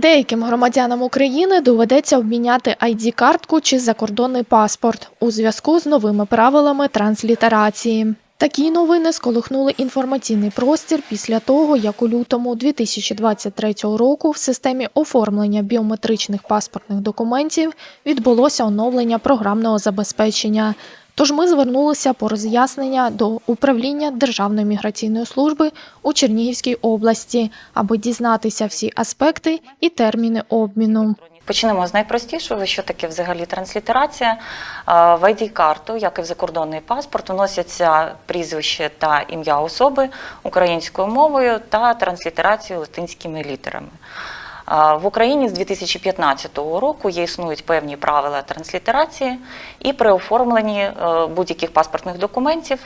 Деяким громадянам України доведеться обміняти ID-картку чи закордонний паспорт у зв'язку з новими правилами транслітерації. Такі новини сколихнули інформаційний простір після того, як у лютому 2023 року в системі оформлення біометричних паспортних документів відбулося оновлення програмного забезпечення. Тож ми звернулися по роз'яснення до управління Державної міграційної служби у Чернігівській області, аби дізнатися всі аспекти і терміни обміну. Почнемо з найпростішого, що таке взагалі транслітерація. В ID-карту, як і в закордонний паспорт, вносяться прізвище та ім'я особи українською мовою та транслітерацією латинськими літерами. В Україні з 2015 року є існують певні правила транслітерації, і при оформленні е, будь-яких паспортних документів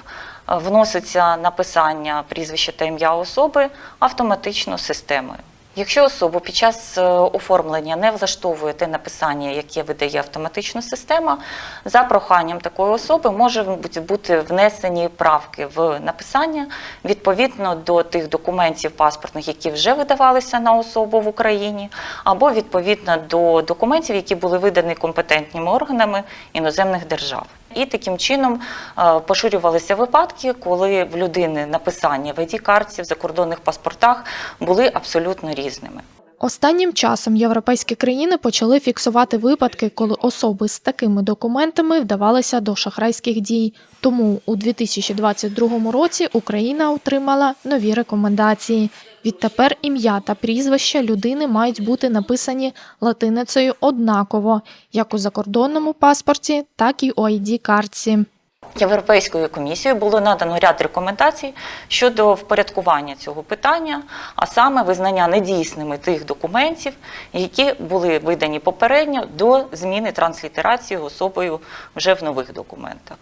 е, вноситься написання прізвища та ім'я особи автоматично системою. Якщо особу під час е, оформлення не влаштовує те написання, яке видає автоматична система, за проханням такої особи може бути- бути внесені правки в написання відповідно до тих документів паспортних, які вже видавалися на особу в Україні, або відповідно до документів, які були видані компетентними органами іноземних держав. І таким чином е, поширювалися випадки, коли в людини написання в ID-картці, в закордонних паспортах були абсолютно різними. Останнім часом європейські країни почали фіксувати випадки, коли особи з такими документами вдавалися до шахрайських дій. Тому у 2022 році Україна отримала нові рекомендації. Відтепер ім'я та прізвище людини мають бути написані латиницею однаково, як у закордонному паспорті, так і у ID-картці. Європейською комісією було надано ряд рекомендацій щодо впорядкування цього питання, а саме визнання недійсними тих документів, які були видані попередньо до зміни транслітерації особою вже в нових документах.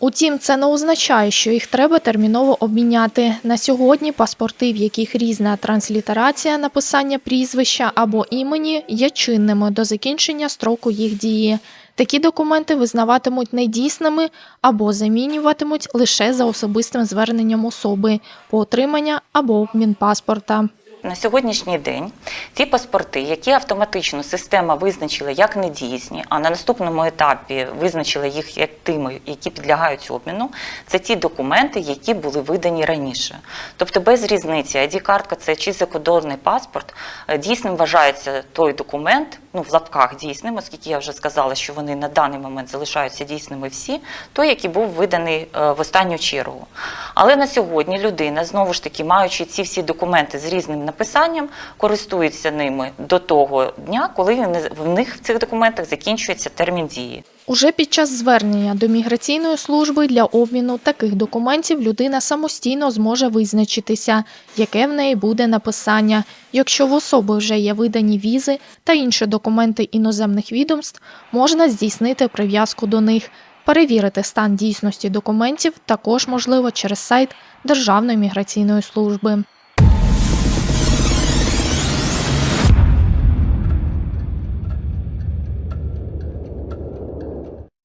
Утім, це не означає, що їх треба терміново обміняти. На сьогодні паспорти, в яких різна транслітерація написання прізвища або імені, є чинними до закінчення строку їх дії. Такі документи визнаватимуть недійсними або замінюватимуть лише за особистим зверненням особи по отримання або обмін паспорта. На сьогоднішній день ті паспорти, які автоматично система визначила як недійсні, а на наступному етапі визначила їх як тими, які підлягають обміну, це ті документи, які були видані раніше. Тобто без різниці, ID-картка це чи закордонний паспорт, е, дійсним вважається той документ, ну в лапках дійсним, оскільки я вже сказала, що вони на даний момент залишаються дійсними всі, той, який був виданий е, в останню чергу. Але на сьогодні людина, знову ж таки, маючи ці всі документи з різним написанням, користується ними до того дня, коли в них в цих документах закінчується термін дії. Уже під час звернення до міграційної служби для обміну таких документів людина самостійно зможе визначитися, яке в неї буде написання. Якщо в особи вже є видані візи та інші документи іноземних відомств, можна здійснити прив'язку до них. Перевірити стан дійсності документів також можливо через сайт Державної міграційної служби.